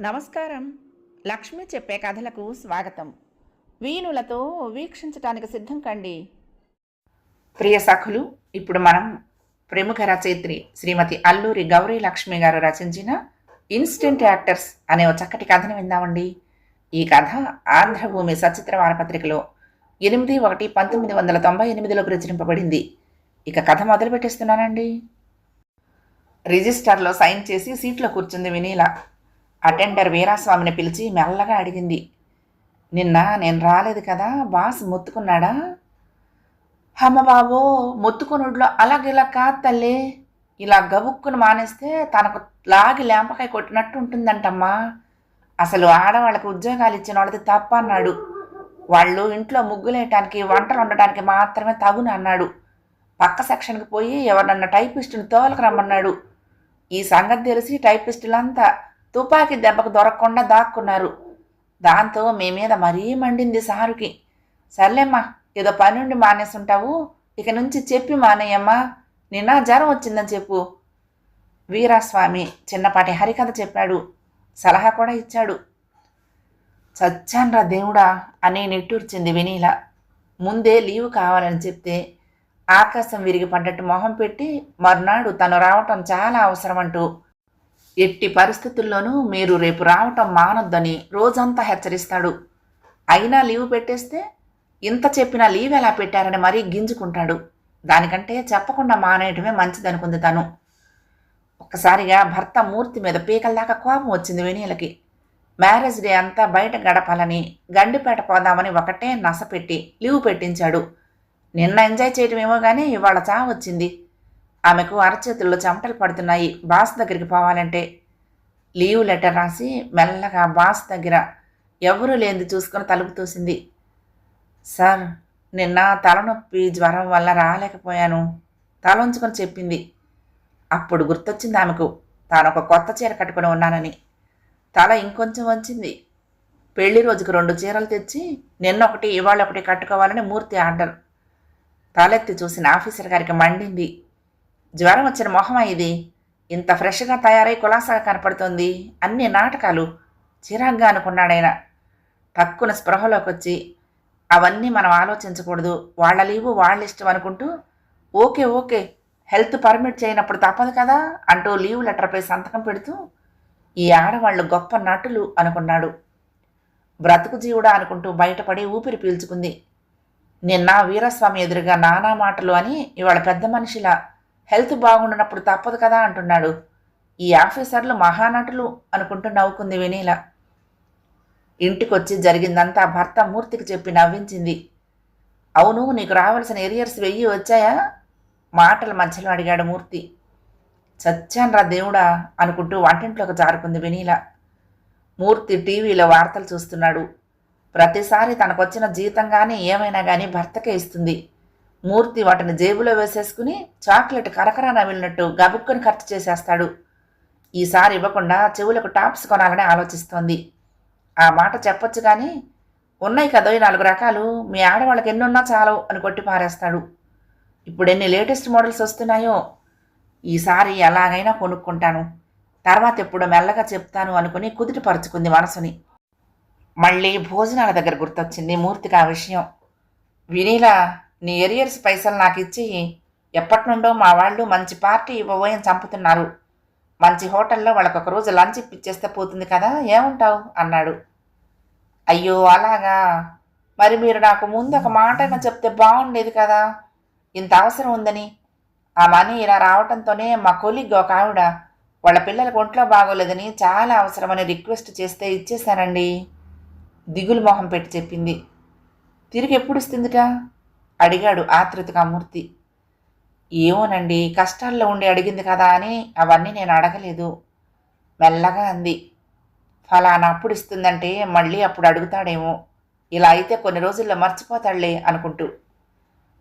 నమస్కారం. లక్ష్మి చెప్పే కథలకు స్వాగతం. వీణులతో వీక్షించటానికి సిద్ధం కండి. ప్రియ సఖులు ఇప్పుడు మనం ప్రముఖ రచయిత్రి శ్రీమతి అల్లూరి గౌరీ లక్ష్మి గారు రచించిన ఇన్స్టెంట్ యాక్టర్స్ అనే ఒక చక్కటి కథను విందామండి. ఈ కథ ఆంధ్రభూమి సచిత్ర వారపత్రికలో ఎనిమిది ఒకటి పంతొమ్మిది వందల తొంభై ఎనిమిదిలో ప్రచురింపబడింది. ఇక కథ మొదలు పెట్టేస్తున్నానండి రిజిస్టర్లో సైన్ చేసి సీట్లో కూర్చుంది వినీల. అటెండర్ వీరాస్వామిని పిలిచి మెల్లగా అడిగింది. నిన్న నేను రాలేదు కదా బాస్ మొత్తుకున్నాడా? అమ్మ బాబో మొత్తుకునుడ్లో అలాగిలా కాదు తల్లి. ఇలా గబుక్కును మానేస్తే తనకు లాగి లేంపకాయ కొట్టినట్టు ఉంటుందంటమ్మా. అసలు ఆడవాళ్ళకి ఉద్యోగాలు ఇచ్చిన వాళ్ళది తప్ప అన్నాడు. వాళ్ళు ఇంట్లో ముగ్గులేయటానికి వంటలు ఉండటానికి మాత్రమే తగును అన్నాడు. పక్క సెక్షన్కి పోయి ఎవరినన్నా టైపిస్టుని తోలకు రమ్మన్నాడు. ఈ సంగతి తెలిసి టైపిస్టులంతా తుపాకీ దెబ్బకు దొరకకుండా దాక్కున్నారు. దాంతో మీ మీద మరీ మండింది సారుకి. సర్లేమ్మా ఏదో పనుండి మానేసుంటావు. ఇక నుంచి చెప్పి మానేయమ్మా. నిన్న జ్వరం వచ్చిందని చెప్పు. వీరాస్వామి చిన్నపాటి హరికథ చెప్పాడు. సలహా కూడా ఇచ్చాడు. చచ్చాన్రా దేవుడా అని నిట్టూర్చింది వినీల. ముందే లీవ్ కావాలని చెప్తే ఆకాశం విరిగి పడ్డట్టు మొహం పెట్టి మర్నాడు తను రావటం చాలా అవసరం అంటూ ఎట్టి పరిస్థితుల్లోనూ మీరు రేపు రావటం మానొద్దని రోజంతా హెచ్చరిస్తాడు. అయినా లీవ్ పెట్టేస్తే ఇంత చెప్పినా లీవ్ ఎలా పెట్టారని మరీ గింజుకుంటాడు. దానికంటే చెప్పకుండా మానేయటమే మంచిదనుకుంది తను. ఒక్కసారిగా భర్త మూర్తి మీద పీకల దాకా కోపం వచ్చింది వినీలకి. మ్యారేజ్ డే అంతా బయట గడపాలని గండిపేట పోదామని ఒకటే నసపెట్టి లీవ్ పెట్టించాడు. నిన్న ఎంజాయ్ చేయటమేమో కానీ ఇవాళ చా వచ్చింది. ఆమెకు అరచేతుల్లో చెమటలు పడుతున్నాయి. బాస్ దగ్గరికి పోవాలంటే లీవ్ లెటర్ రాసి మెల్లగా బాస్ దగ్గర ఎవరూ లేనిది చూసుకొని తలుపు తోసింది. సార్ నిన్న తలనొప్పి జ్వరం వల్ల రాలేకపోయాను. తలంచుకొని చెప్పింది. అప్పుడు గుర్తొచ్చింది ఆమెకు. తాను ఒక కొత్త చీర కట్టుకొని ఉన్నానని. తల ఇంకొంచెం వంచింది. పెళ్ళి రోజుకు రెండు చీరలు తెచ్చి నిన్న ఒకటి ఇవాళ ఒకటి కట్టుకోవాలని మూర్తి ఆర్డర్ తలెత్తి చూసిన ఆఫీసర్ గారికి మండింది. జ్వరం వచ్చిన మొహమా ఇది? ఇంత ఫ్రెష్గా తయారై కులాసాగా కనపడుతోంది. అన్ని నాటకాలు. చిరాగ్గా అనుకున్నాడైనా పక్కున స్పృహలోకి వచ్చి అవన్నీ మనం ఆలోచించకూడదు. వాళ్ళ లీవు వాళ్ళ ఇష్టం అనుకుంటూ ఓకే ఓకే హెల్త్ పర్మిట్ చేయనప్పుడు తప్పదు కదా అంటూ లీవ్ లెటర్పై సంతకం పెడుతూ ఈ ఆడవాళ్ళు గొప్ప నటులు అనుకున్నాడు. బ్రతుకు జీవుడా అనుకుంటూ బయటపడి ఊపిరి పీల్చుకుంది. నిన్న వీరస్వామి ఎదురుగా నానా మాటలు అని ఇవాళ పెద్ద మనిషిలా హెల్త్ బాగుండనప్పుడు తప్పదు కదా అంటున్నాడు. ఈ ఆఫీసర్లు మహానటులు అనుకుంటూ నవ్వుకుంది వినీల. ఇంటికొచ్చి జరిగిందంతా భర్త మూర్తికి చెప్పి నవ్వించింది. అవును నీకు రావాల్సిన ఎరియర్స్ వెయ్యి వచ్చాయా? మాటల మధ్యలో అడిగాడు మూర్తి. చచ్చాన్రా దేవుడా అనుకుంటూ వంటింట్లోకి జారుకుంది వినీల. మూర్తి టీవీలో వార్తలు చూస్తున్నాడు. ప్రతిసారి తనకొచ్చిన జీతం కానీ ఏమైనా కానీ భర్తకే ఇస్తుంది. మూర్తి వాటిని జేబులో వేసేసుకుని చాక్లెట్ కరకరా నమిలినట్టు గబుక్కుని ఖర్చు చేసేస్తాడు. ఈసారి ఇవ్వకుండా చెవులకు టాప్స్ కొనాలని ఆలోచిస్తోంది. ఆ మాట చెప్పొచ్చు కానీ ఉన్నాయి కదో ఈ నాలుగు రకాలు మీ ఆడవాళ్ళకి ఎన్నున్నా చాలవు అని కొట్టి పారేస్తాడు. ఇప్పుడు ఎన్ని లేటెస్ట్ మోడల్స్ వస్తున్నాయో ఈసారి ఎలాగైనా కొనుక్కుంటాను. తర్వాత ఎప్పుడో మెల్లగా చెప్తాను అనుకుని కుదిటిపరుచుకుంది మనసుని. మళ్ళీ భోజనాల దగ్గర గుర్తొచ్చింది మూర్తికి ఆ విషయం. వినీలా నీ ఎరియర్స్ పైసలు నాకు ఇచ్చి ఎప్పటి నుండో మా వాళ్ళు మంచి పార్టీ ఇవ్వబోయని చంపుతున్నారు. మంచి హోటల్లో వాళ్ళకి ఒక రోజు లంచ్ ఇప్పించేస్తే పోతుంది కదా ఏముంటావు? అన్నాడు. అయ్యో అలాగా? మరి మీరు నాకు ముందు ఒక మాట చెప్తే బాగుండేది కదా. ఇంత అవసరం ఉందని. ఆ మనీ ఇలా రావడంతోనే మా కొలిగ్ ఒక ఆవిడ వాళ్ళ పిల్లలకు ఒంట్లో బాగోలేదని చాలా అవసరమని రిక్వెస్ట్ చేస్తే ఇచ్చేశానండి దిగులు మొహం పెట్టి చెప్పింది. తిరిగి ఎప్పుడు ఇస్తుందిట? అడిగాడు ఆతృతగా మూర్తి. ఏమోనండి కష్టాల్లో ఉండి అడిగింది కదా అని అవన్నీ నేను అడగలేదు. మెల్లగా అంది. ఫలానా అప్పుడు ఇస్తుందంటే మళ్ళీ అప్పుడు అడుగుతాడేమో. ఇలా అయితే కొన్ని రోజుల్లో మర్చిపోతాడులే అనుకుంటూ.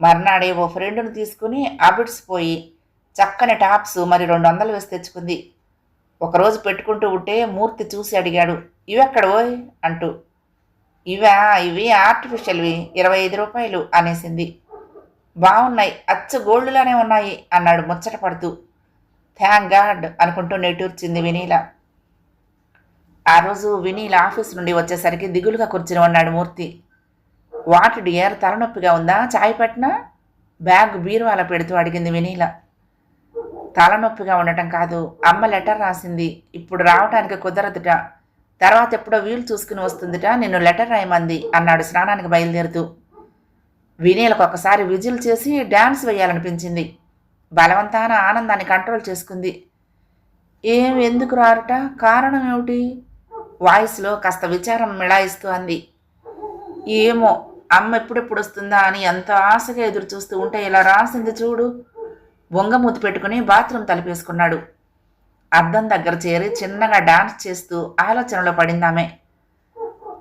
మర్నాడే ఓ ఫ్రెండును తీసుకుని అబిడ్స్ పోయి చక్కని టాప్స్ మరి రెండు వందలు వేసి తెచ్చుకుంది. ఒకరోజు పెట్టుకుంటూ ఉంటే మూర్తి చూసి అడిగాడు ఇవెక్కడ ఓయ్? అంటూ. ఇవా ఇవి ఆర్టిఫిషియల్వి ఇరవై ఐదు రూపాయలు అనేసింది. బాగున్నాయి అచ్చు గోల్డ్లానే ఉన్నాయి అన్నాడు ముచ్చట పడుతూ. థ్యాంక్ గాడ్ అనుకుంటూ నెట్టూర్చింది వినీల. ఆ రోజు వినీల ఆఫీస్ నుండి వచ్చేసరికి దిగులుగా కూర్చుని ఉన్నాడు మూర్తి. వాట్ డియర్ తలనొప్పిగా ఉందా? చాయ్ పట్టినా? బ్యాగ్ బీరువాల పెడుతూ అడిగింది వినీల. తలనొప్పిగా ఉండటం కాదు. అమ్మ లెటర్ రాసింది. ఇప్పుడు రావటానికి కుదరదుట. తర్వాత ఎప్పుడో వీలు చూసుకుని వస్తుందిట నిన్ను లెటర్ రాయమంది అన్నాడు స్నానానికి బయలుదేరుతూ. వినీలకు ఒకసారి విజిల్ చేసి డ్యాన్స్ వేయాలనిపించింది. బలవంతాన ఆనందాన్ని కంట్రోల్ చేసుకుంది. ఏం ఎందుకు రారుట? కారణం ఏమిటి? వాయిస్లో కాస్త విచారం మిళాయిస్తూ అంది. ఏమో అమ్మ ఎప్పుడెప్పుడు వస్తుందా అని ఎంతో ఆశగా ఎదురు చూస్తూ ఉంటే ఇలా రాసింది చూడు. బొంగమూతి పెట్టుకుని బాత్రూమ్ తలిపేసుకున్నాడు. అద్దం దగ్గర చేరి చిన్నగా డాన్స్ చేస్తూ ఆలోచనలో పడిందామె.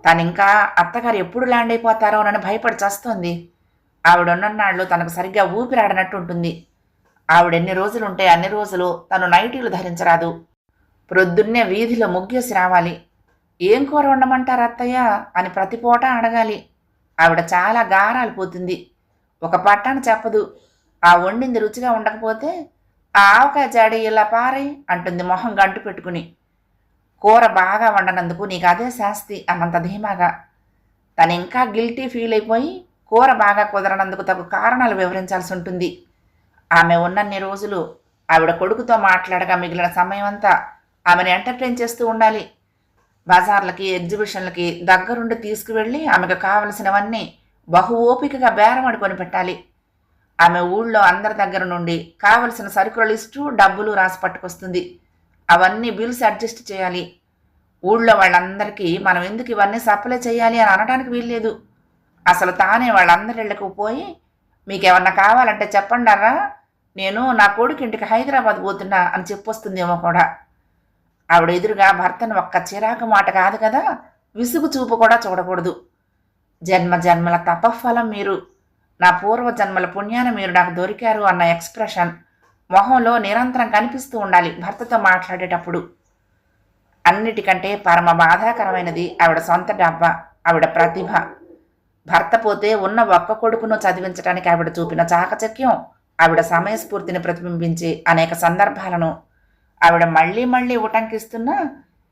తను ఇంకా అత్తగారు ఎప్పుడు ల్యాండ్ అయిపోతారోనని భయపడి చస్తోంది. ఆవిడున్ననాళ్ళు తనకు సరిగ్గా ఊపిరాడనట్టు ఉంటుంది ఆవిడెన్ని రోజులుంటే అన్ని రోజులు తను నైటీలు ధరించరాదు. ప్రొద్దున్నే వీధిలో ముగ్గేసి రావాలి. ఏం కూర వండమంటారు అత్తయ్య? అని ప్రతి పూట అడగాలి. ఆవిడ చాలా గారాలు పోతుంది. ఒక పట్టాన చెప్పదు. ఆ వండింది రుచిగా ఉండకపోతే ఆ ఆవకాయ జాడి ఇలా పారే అంటుంది మొహం గంటు పెట్టుకుని. కూర బాగా వండనందుకు నీకు అదే శాస్తి అన్నంత ధీమాగా. తను ఇంకా గిల్టీ ఫీల్ అయిపోయి కూర బాగా కుదరనందుకు తగు కారణాలు వివరించాల్సి ఉంటుంది. ఆమె ఉన్నన్ని రోజులు ఆవిడ కొడుకుతో మాట్లాడగా మిగిలిన సమయం అంతా ఆమెను ఎంటర్టైన్ చేస్తూ ఉండాలి. బజార్లకి ఎగ్జిబిషన్లకి దగ్గరుండి తీసుకువెళ్ళి ఆమెకు కావలసినవన్నీ బహు ఓపికగా బేరమడుకొని పెట్టాలి. ఆమె ఊళ్ళో అందరి దగ్గర నుండి కావలసిన సరుకుల లిస్టు డబ్బులు రాసి పట్టుకొస్తుంది. అవన్నీ బిల్స్ అడ్జస్ట్ చేయాలి. ఊళ్ళో వాళ్ళందరికీ మనం ఎందుకు ఇవన్నీ సప్లై చేయాలి అని అనడానికి వీల్లేదు. అసలు తానే వాళ్ళందరిళ్ళకు పోయి మీకేమన్నా కావాలంటే చెప్పండారా నేను నా కొడుకు ఇంటికి హైదరాబాద్ పోతున్నా అని చెప్పొస్తుందేమో కూడా. ఆవిడ ఎదురుగా భర్తను ఒక్క చిరాకు మాట కాదు కదా విసుగు చూపు కూడా చూడకూడదు. జన్మ జన్మల తపఫలం మీరు. నా పూర్వ జన్మల పుణ్యాన మీరు నాకు దొరికారు అన్న ఎక్స్ప్రెషన్ మొహంలో నిరంతరం కనిపిస్తూ ఉండాలి భర్తతో మాట్లాడేటప్పుడు. అన్నిటికంటే పరమ బాధాకరమైనది ఆవిడ సొంత డబ్బా ఆవిడ ప్రతిభ. భర్త పోతే ఉన్న ఒక్క కొడుకును చదివించడానికి ఆవిడ చూపిన చాకచక్యం ఆవిడ సమయస్ఫూర్తిని ప్రతిబింబించే అనేక సందర్భాలను ఆవిడ మళ్ళీ మళ్ళీ ఉటంకిస్తున్నా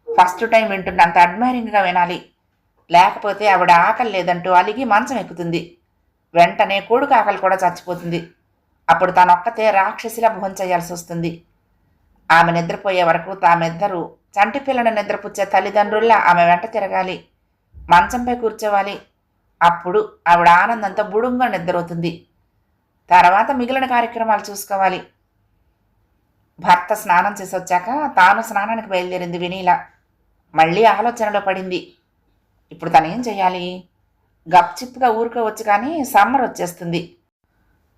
ఫస్ట్ టైం వింటున్నంత అడ్మైరింగ్గా వినాలి. లేకపోతే ఆవిడ ఆకలి లేదంటూ అలిగి మంచం ఎక్కుతుంది వెంటనే కోడుకు ఆకలి కూడా చచ్చిపోతుంది. అప్పుడు తానొక్కతే రాక్షసిలా భోంచేయాల్సి వస్తుంది. ఆమె నిద్రపోయే వరకు తామిద్దరూ చంటి పిల్లను నిద్రపుచ్చే తల్లిదండ్రుల్లా ఆమె వెంట తిరగాలి. మంచంపై కూర్చోవాలి. అప్పుడు ఆవిడ ఆనందంతో బుడుంగా నిద్రవుతుంది తర్వాత మిగిలిన కార్యక్రమాలు చూసుకోవాలి. భర్త స్నానం చేసి వచ్చాక తాను స్నానానికి బయలుదేరింది వినీల. మళ్ళీ ఆలోచనలో పడింది. ఇప్పుడు తను ఏం చేయాలి గప్చిప్గా ఊరుకోవచ్చు కానీ సమ్మర్ వచ్చేస్తుంది.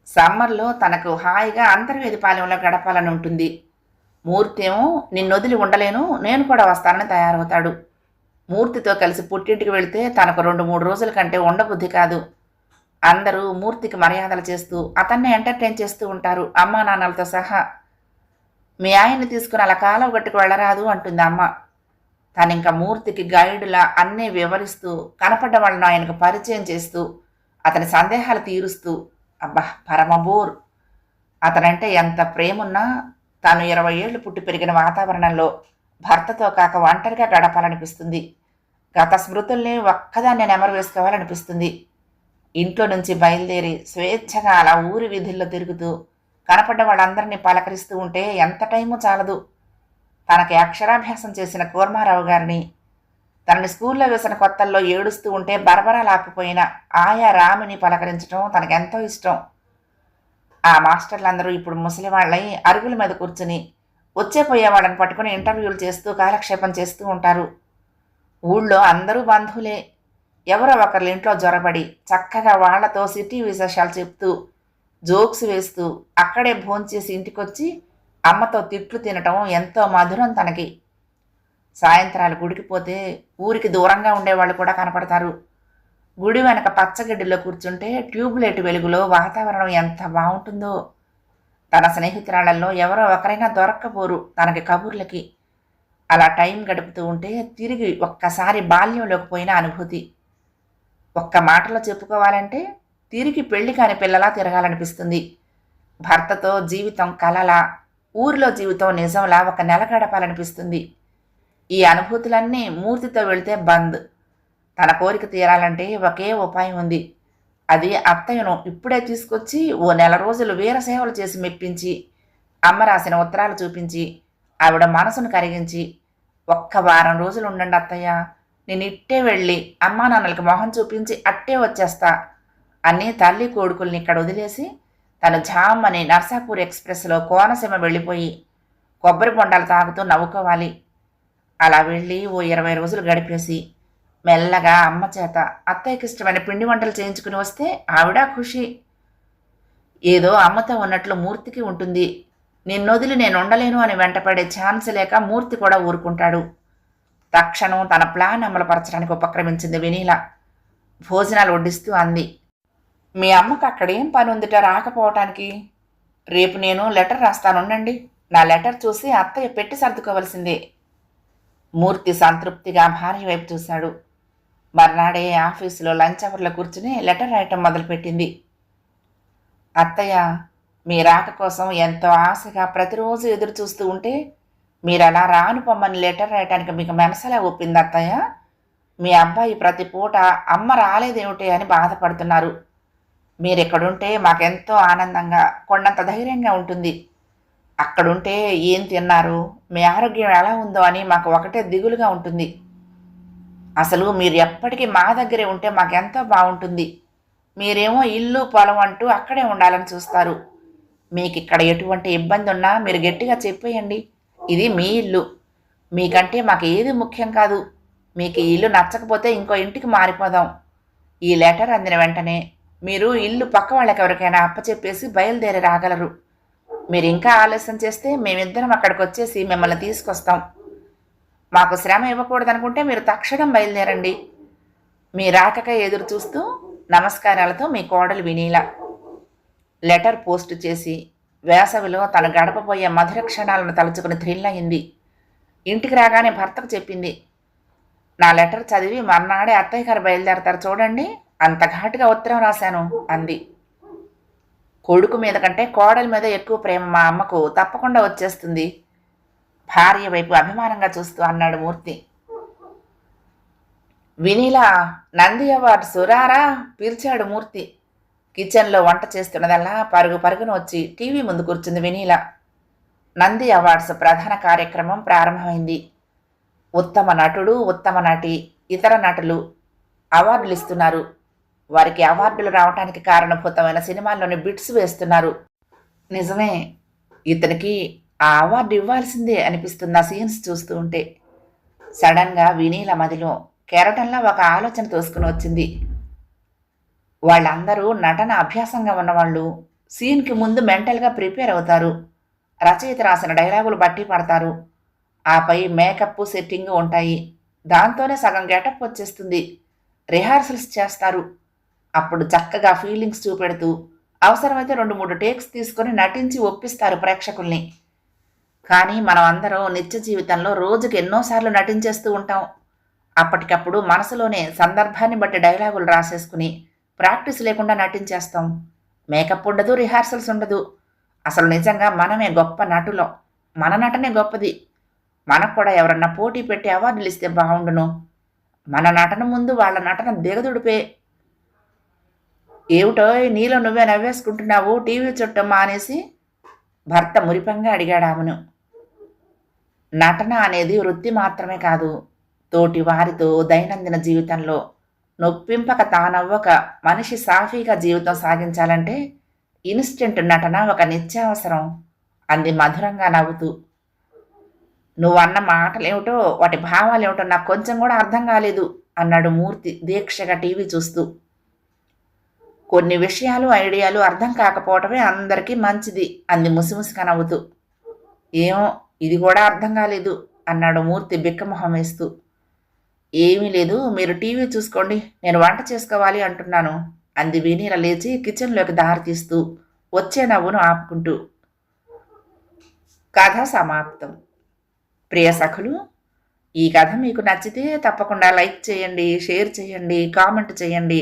సమ్మర్లో తనకు హాయిగా అంతర్వేది పాలెంలో గడపాలని ఉంటుంది. మూర్తేమో నిన్నొదిలి ఉండలేను నేను కూడా వస్తానని తయారవుతాడు. మూర్తితో కలిసి పుట్టింటికి వెళితే తనకు రెండు మూడు రోజుల కంటే ఉండబుద్ధి కాదు. అందరూ మూర్తికి మర్యాదలు చేస్తూ అతన్ని ఎంటర్టైన్ చేస్తూ ఉంటారు అమ్మా నాన్నలతో సహా. మీ ఆయన్ని తీసుకుని అలా కాలం గట్టుకు వెళ్ళరాదు అంటుంది అమ్మ. తను ఇంకా మూర్తికి గైడ్లా అన్నీ వివరిస్తూ కనపడ్డ వాళ్ళను ఆయనకు పరిచయం చేస్తూ అతని సందేహాలు తీరుస్తూ అబ్బా పరమబోర్. అతనంటే ఎంత ప్రేమున్నా తాను ఇరవై ఏళ్ళు పుట్టి పెరిగిన వాతావరణంలో భర్తతో కాక ఒంటరిగా గడపాలనిపిస్తుంది. గత స్మృతుల్ని ఒక్కదాన్ని నెమరు వేసుకోవాలనిపిస్తుంది. ఇంట్లో నుంచి బయలుదేరి స్వేచ్ఛగా అలా ఊరి వీధుల్లో తిరుగుతూ కనపడ్డ వాళ్ళందరినీ పలకరిస్తూ ఉంటే ఎంత టైము చాలదు. తనకి అక్షరాభ్యాసం చేసిన కూర్మారావు గారిని తనని స్కూల్లో వేసిన కొత్తల్లో ఏడుస్తూ ఉంటే బరబరా లాక్కుపోయిన ఆయా రామిని పలకరించడం తనకెంతో ఇష్టం. ఆ మాస్టర్లందరూ ఇప్పుడు ముసలివాళ్ళై అరుగుల మీద కూర్చుని వచ్చే పోయేవాళ్ళని పట్టుకుని ఇంటర్వ్యూలు చేస్తూ కాలక్షేపం చేస్తూ ఉంటారు. ఊళ్ళో అందరూ బంధువులే. ఎవరో ఒకరి ఇంట్లో జ్వరబడి చక్కగా వాళ్ళతో సిటీ విశేషాలు చెప్తూ జోక్స్ వేస్తూ అక్కడే భోంచేసి ఇంటికొచ్చి అమ్మతో తిట్లు తినటం ఎంతో మధురం తనకి. సాయంత్రాలు గుడికి పోతే ఊరికి దూరంగా ఉండేవాళ్ళు కూడా కనపడతారు. గుడి వెనక పచ్చగడ్డిలో కూర్చుంటే ట్యూబ్లైట్ వెలుగులో వాతావరణం ఎంత బాగుంటుందో. తన స్నేహితురాళ్ళలో ఎవరో ఒకరైనా దొరక్కపోరు తనకి కబుర్లకి. అలా టైం గడుపుతూ ఉంటే తిరిగి ఒక్కసారి బాల్యంలోకి పోయిన అనుభూతి. ఒక్క మాటలో చెప్పుకోవాలంటే తిరిగి పెళ్ళి కాని పిల్లలా తిరగాలనిపిస్తుంది. భర్తతో జీవితం కలలా. ఊరిలో జీవితం నిజంలా ఒక నెల గడపాలనిపిస్తుంది. ఈ అనుభూతులన్నీ మూర్తితో వెళితే బంద్. తన కోరిక తీరాలంటే ఒకే ఉపాయం ఉంది. అది అత్తయ్యను ఇప్పుడే తీసుకొచ్చి ఓ నెల రోజులు వీర సేవలు చేసి మెప్పించి అమ్మ రాసిన ఉత్తరాలు చూపించి ఆవిడ మనసును కరిగించి ఒక్క వారం రోజులు ఉండండి అత్తయ్య. నేను ఇట్టే వెళ్ళి అమ్మా నాన్నలకి మొహం చూపించి అట్టే వచ్చేస్తా. అని తల్లి కొడుకుల్ని ఇక్కడ వదిలేసి తను ఝామ్ అని నర్సాపూర్ ఎక్స్ప్రెస్లో కోనసీమ వెళ్ళిపోయి కొబ్బరి బొండాలు తాగుతూ నవ్వుకోవాలి. అలా వెళ్ళి ఓ ఇరవై రోజులు గడిపేసి మెల్లగా అమ్మ చేత అత్తయ్యకి ఇష్టమైన పిండి వంటలు చేయించుకుని వస్తే ఆవిడ ఖుషి. ఏదో అమ్మతో ఉన్నట్లు మూర్తికి ఉంటుంది. నిన్నొదిలి నేను ఉండలేను అని వెంటపడే ఛాన్స్ లేక మూర్తి కూడా ఊరుకుంటాడు. తక్షణం తన ప్లాన్ అమలుపరచడానికి ఉపక్రమించింది వినీల. భోజనాలు వడ్డిస్తూ అంది. మీ అమ్మకు అక్కడేం పని ఉందిట రాకపోవటానికి? రేపు నేను లెటర్ రాస్తానుండండి నా లెటర్ చూసి అత్తయ్య పెట్టి సర్దుకోవలసిందే. మూర్తి సంతృప్తిగా భార్య వైపు చూశాడు. మర్నాడే ఆఫీసులో లంచ్ అవర్లో కూర్చుని లెటర్ రాయటం మొదలుపెట్టింది. అత్తయ్య మీ రాక కోసం ఎంతో ఆశగా ప్రతిరోజు ఎదురు చూస్తూ ఉంటే మీరు అలా రాను పొమ్మని లెటర్ రాయటానికి మీకు మనసలా ఒప్పింది అత్తయ్య? మీ అబ్బాయి ప్రతి పూట అమ్మ రాలేదేమిటి అని బాధపడుతున్నారు. మీరెక్కడుంటే మాకెంతో ఆనందంగా కొండంత ధైర్యంగా ఉంటుంది. అక్కడుంటే ఏం తిన్నారు మీ ఆరోగ్యం ఎలా ఉందో అని మాకు ఒకటే దిగులుగా ఉంటుంది. అసలు మీరు ఎప్పటికీ మా దగ్గరే ఉంటే మాకెంతో బాగుంటుంది. మీరేమో ఇల్లు పొలం అంటూ అక్కడే ఉండాలని చూస్తారు. మీకు ఇక్కడ ఎటువంటి ఇబ్బంది ఉన్నా మీరు గట్టిగా చెప్పేయండి. ఇది మీ ఇల్లు. మీకంటే మాకు ఏది ముఖ్యం కాదు. మీకు ఈ ఇల్లు నచ్చకపోతే ఇంకో ఇంటికి మారిపోదాం. ఈ లెటర్ అందిన వెంటనే మీరు ఇల్లు పక్క వాళ్ళకి ఎవరికైనా అప్పచెప్పేసి బయలుదేరి రాగలరు. మీరు ఇంకా ఆలస్యం చేస్తే మేమిద్దరం అక్కడికి వచ్చేసి మిమ్మల్ని తీసుకొస్తాం. మాకు శ్రమ ఇవ్వకూడదనుకుంటే మీరు తక్షణం బయలుదేరండి. మీ రాకకై ఎదురు చూస్తూ నమస్కారాలతో మీ కోడలు వినీల. లెటర్ పోస్ట్ చేసి వేసవిలో తను గడపబోయే మధుర క్షణాలను తలుచుకుని థ్రిల్ అయింది. ఇంటికి రాగానే భర్తకు చెప్పింది. నా లెటర్ చదివి మర్నాడే అత్తయ్య గారు బయలుదేరతారు చూడండి. అంత ఘాటుగా ఉత్తరం రాశాను అంది. కొడుకు మీద కంటే కోడలి మీద ఎక్కువ ప్రేమ మా అమ్మకు తప్పకుండా వచ్చేస్తుంది. భార్య వైపు అభిమానంగా చూస్తూ అన్నాడు మూర్తి. వినీలా నంది అవార్డు సురారా పిలిచాడు మూర్తి. కిచెన్లో వంట చేస్తున్నదల్లా పరుగు పరుగున వచ్చి టీవీ ముందు కూర్చుంది వినీల. నంది అవార్డ్స్ ప్రధాన కార్యక్రమం ప్రారంభమైంది. ఉత్తమ నటుడు ఉత్తమ నటి ఇతర నటులు అవార్డులు ఇస్తున్నారు. వారికి అవార్డులు రావడానికి కారణభూతమైన సినిమాల్లోని బిట్స్ వేస్తున్నారు. నిజమే ఇతనికి ఆ అవార్డు ఇవ్వాల్సిందే అనిపిస్తుంది ఆ సీన్స్ చూస్తూ ఉంటే. సడన్గా వినీల మదిలో కెరటంలా ఒక ఆలోచన తోసుకుని వచ్చింది. వాళ్ళందరూ నటన అభ్యాసంగా ఉన్నవాళ్ళు సీన్కి ముందు మెంటల్గా ప్రిపేర్ అవుతారు. రచయిత రాసిన డైలాగులు బట్టి పడతారు. ఆపై మేకప్ సెట్టింగ్ ఉంటాయి. దాంతోనే సగం గెటప్ వచ్చేస్తుంది. రిహార్సల్స్ చేస్తారు. అప్పుడు చక్కగా ఫీలింగ్స్ చూపెడుతూ అవసరమైతే రెండు మూడు టేక్స్ తీసుకొని నటించి ఒప్పిస్తారు ప్రేక్షకుల్ని. కానీ మనం అందరం నిత్య జీవితంలో రోజుకి ఎన్నోసార్లు నటించేస్తూ ఉంటాం. అప్పటికప్పుడు మనసులోనే సందర్భాన్ని బట్టి డైలాగులు రాసేసుకుని ప్రాక్టీస్ లేకుండా నటించేస్తాం. మేకప్ ఉండదు రిహార్సల్స్ ఉండదు. అసలు నిజంగా మనమే గొప్ప నటులం. మన నటనే గొప్పది. మనకు కూడా ఎవరన్నా పోటీ పెట్టి అవార్డులు ఇస్తే బాగుండును. మన నటన ముందు వాళ్ళ నటన దిగదుడిపే. ఏమిటో నీలో నువ్వే నవ్వేసుకుంటున్నావు టీవీ చుట్టం మానేసి భర్త మురిపంగా అడిగాడు ఆమెను. నటన అనేది వృత్తి మాత్రమే కాదు తోటి వారితో దైనందిన జీవితంలో నొప్పింపక తానవ్వక మనిషి సాఫీగా జీవితం సాగించాలంటే ఇన్స్టెంట్ నటన ఒక నిత్యావసరం అంది మధురంగా నవ్వుతూ. నువ్వన్న మాటలేమిటో వాటి భావాలేమిటో నాకు కొంచెం కూడా అర్థం కాలేదు అన్నాడు మూర్తి దీక్షగా టీవీ చూస్తూ. కొన్ని విషయాలు ఐడియాలు అర్థం కాకపోవటమే అందరికీ మంచిది. అంది ముసిముసిగా నవ్వుతూ ఏమో ఇది కూడా అర్థం కాలేదు అన్నాడు మూర్తి బిక్కమొహం వేస్తూ ఏమీ లేదు మీరు టీవీ చూసుకోండి నేను వంట చేసుకోవాలి అంటున్నాను అంది వినీల లేచి కిచెన్లోకి దారి తీస్తూ వచ్చే నవ్వును ఆపుకుంటూ. కథ సమాప్తం. ప్రియ సఖులు ఈ కథ మీకు నచ్చితే తప్పకుండా లైక్ చేయండి షేర్ చేయండి కామెంట్ చేయండి.